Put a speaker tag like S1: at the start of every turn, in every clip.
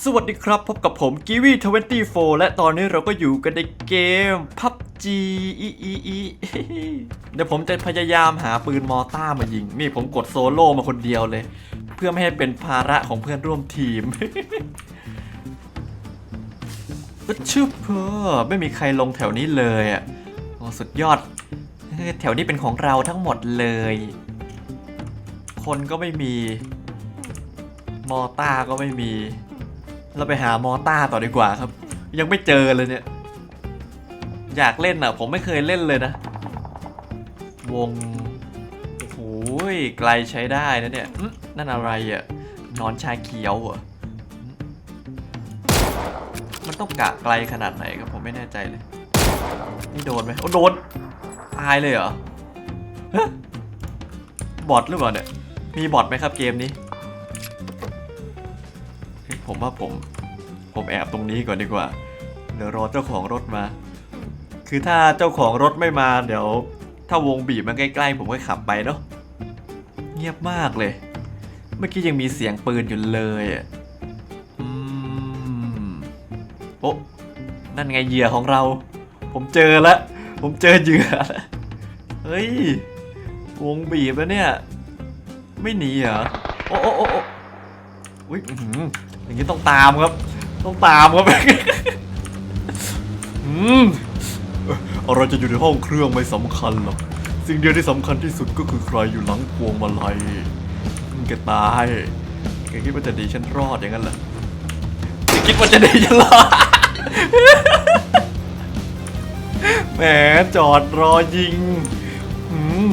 S1: สวัสดีครับ พบกับผมกีวี24 และตอนนี้เราก็อยู่กันในเกม PUBG อีอีอีเดี๋ยวผมจะพยายามหาปืนมอต้ามายิง นี่ผมกดโซโล่มาคนเดียวเลย เพื่อไม่ให้เป็นภาระของเพื่อนร่วมทีมอึดชึบเออไม่มีใครลงแถวนี้เลยอะโอ้สุดยอด แถวนี้เป็นของเราทั้งหมดเลย คนก็ไม่มี มอต้าก็ไม่มี เราไปหามอต้าต่อดีกว่าครับ ยังไม่เจอเลยเนี่ย อยากเล่นอะ ผมไม่เคยเล่นเลยนะ วงโอ้โหไกลใช้ได้นะเนี่ยนั่นอะไรอะนอนชาเขียวเหรอมันต้องกะไกลขนาดไหนครับผมไม่แน่ใจเลย นี่โดนไหมโอ้โดนตายเลยเหรอบอทหรือเปล่าเนี่ยมีบอทไหมครับเกมนี้ ผมว่าผม ผมแอบตรงนี้ก่อนดีกว่า เดี๋ยวรอเจ้าของรถมา คือถ้าเจ้าของรถไม่มา เดี๋ยว ถ้าวงบีบมันใกล้ๆ ผมก็ขับไปเนาะ เงียบมากเลย เมื่อกี้ยังมีเสียงปืนอยู่เลยอะอืมโอ้นั่นไงเหยื่อของเรา ผมเจอแล้ว ผมเจอเหยื่อแล้วเฮ้ย วงบีบแล้วเนี่ย ไม่หนีเหรอ โอ้โอ้โอ้โอ้อุ้ย อย่างนี้ต้องตามครับ ต้องตามครับอืมอะไรจะอยู่ในห้องเครื่องไม่สำคัญหรอกสิ่งเดียวที่สำคัญที่สุดก็คือใครอยู่หลังพวงมาลัยมึงแกตายแกคิดว่าจะดีฉันรอดอย่างนั้นเหรอแกคิดว่าจะดีฉันรอดแหมจอดรอยิงอืม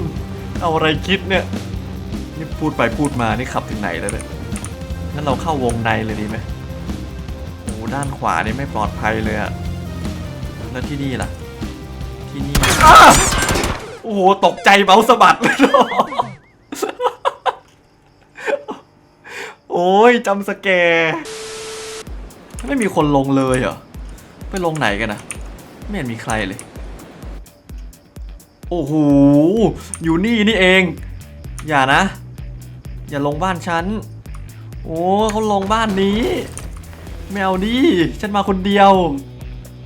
S1: เอาอะไรคิดเนี่ยนี่พูดไปพูดมานี่ขับถึงไหนแล้วเนี่ย งั้นเราเข้าวงในเลยดีไหมโอ้ด้านขวานี่ไม่ปลอดภัยเลยอะแล้วที่นี่ล่ะ ที่นี่อโอ้โหตกใจเมาสะบัดเลยโอ้ยจำสแกไม่มีคนลงเลยเหรอ ไปลงไหนกันนะไม่เห็นมีใครเลย โอ้โห อยู่นี่นี่เอง อย่านะ อย่าลงบ้านฉัน โอ้เขาลงบ้านนี้ไม่เอาดิฉันมาคนเดียว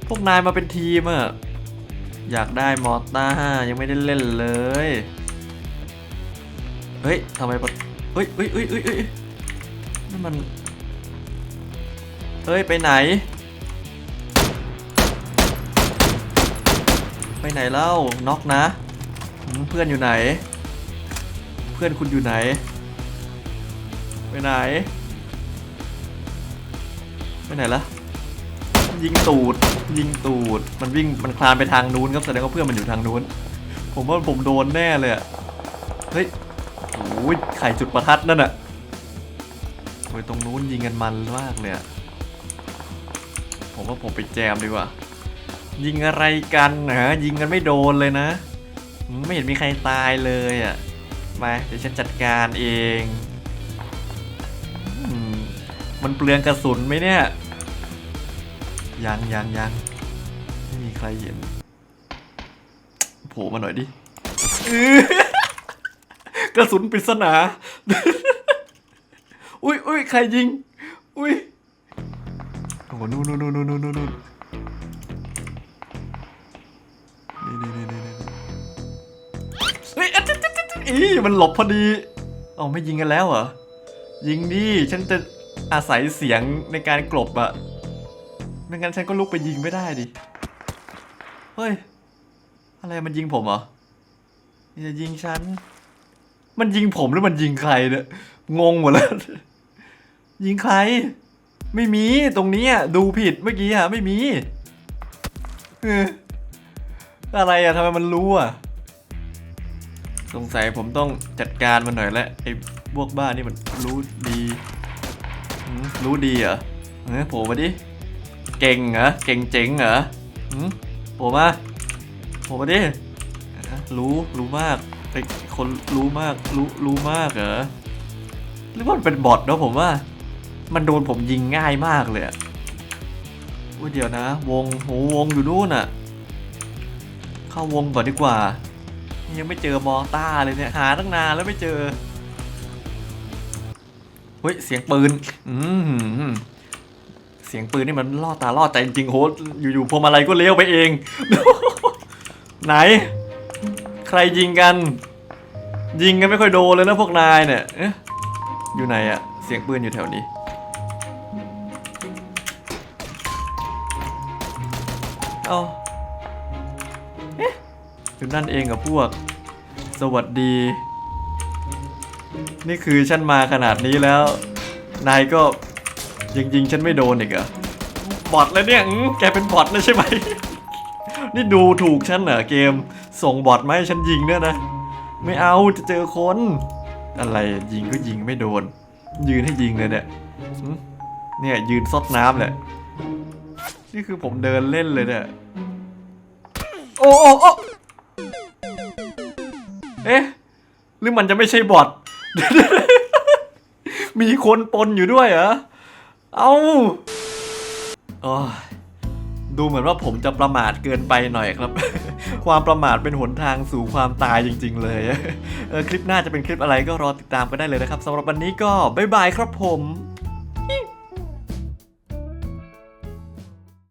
S1: พวกนายมาเป็นทีมอะอยากได้มอต้ายังไม่ได้เล่นเลย เฮ้ยทำไมปะเฮ้ยเฮ้ยเฮ้ยเฮ้ยเฮ้ยนั่นมัน เฮ้ย ไปไหน ไปไหนเล่าน็อกนะ เพื่อนอยู่ไหน เพื่อนคุณอยู่ไหน ไปไหน ไปไหนละยิงตูด ยิงตูด มันวิ่ง มันคลานไปทางนู้นครับ แสดงว่าเพื่อนมันอยู่ทางนู้น ผมว่าผมโดนแน่เลยอะเฮ้ยโอ้ยไข่จุดประทัดนั่นอะโอ้ยตรงนู้นยิงกันมันมากเลยอะผมว่าผมไปแจมดีกว่า ยิงอะไรกันนะ ยิงกันไม่โดนเลยนะ ไม่เห็นมีใครตายเลยอะมาเดี๋ยวฉันจัดการเอง มันเปลืองกระสุนไหมเนี่ย ยังยังยังไม่มีใครเห็นโผล่มาหน่อยดิกระสุนปริศนา อุ้ยอุ้ยใครยิง อุ้ยโอ้โหนู่นนู่นนู่นนู่นนู่นนู่นนี่นี่นี่นี่นี่เฮ้ยอีมันหลบพอดี เอาไม่ยิงกันแล้วเหรอ ยิงดิ ฉันจะ อาศัยเสียงในการกลบอะไม่งั้นฉันก็ลุกไปยิงไม่ได้ดิ เฮ้ย อะไรมันยิงผมเหรออย่ายิงฉัน มันยิงผมหรือมันยิงใครเนี่ย งงหมดแล้ว ยิงใคร ไม่มีตรงนี้อะดูผิดเมื่อกี้อะไม่มีเอออะไรอะทำไมมันรู้อะสงสัยผมต้องจัดการมันหน่อยแล้วไอ้พวกบ้านนี่มันรู้ดี รู้ดีเหรอเออโผล่มาดิ เก่งเหรอ เก่งเจ๋งเหรอโผล่มาโผล่มาดิ รู้ รู้มากไอ้คนรู้มาก รู้ รู้มากเหรอ หรือว่ามันเป็นบอทเนอะผมว่า มันโดนผมยิงง่ายมากเลยอะอุ้ยเดี๋ยวนะ วงโหวงอยู่นู่นอะเข้าวงก่อนดีกว่า ยังไม่เจอมอต้าเลยเนี่ย หาตั้งนานแล้วไม่เจอ เฮ้ยเสียงปืน อืมสียงปืนนี่มันล่อตาล่อใจจริงๆโหอยู่ๆพวงมาลัยก็เลี้ยวไปเอง ไหน ใครยิงกัน ยิงกันไม่ค่อยโดนเลยนะพวกนายเนี่ยเอ๊ะอยู่ไหนอะเสียงปืนอยู่แถวนี้เอาเอ๊ะอยู่นั่นเองกับพวก สวัสดี นี่คือฉันมาขนาดนี้แล้ว นายก็ยังยิงฉันไม่โดนอีกเหรอบอทแล้วเนี่ยแกเป็นบอทแล้วใช่ไหม นี่ดูถูกฉันเหรอเกม ส่งบอทมาให้ฉันยิงเนี่ยนะ ไม่เอาจะเจอคน อะไรยิงก็ยิงไม่โดน ยืนให้ยิงเลยเนี่ยเนี่ยยืนซดน้ำเลยนี่คือผมเดินเล่นเลยเนี่ย โอ้โอ้โอ้เอ๊ะ หรือมันจะไม่ใช่บอท มีคนปนอยู่ด้วยเหรอ เอาโอ้ดูเหมือนว่าผมจะประมาทเกินไปหน่อยครับ ความประมาทเป็นหนทางสู่ความตายจริง ๆ เลยเออคลิปหน้าจะเป็นคลิปอะไรก็รอติดตามกันได้เลยนะครับสำหรับวันนี้ก็บ๊ายบายครับผม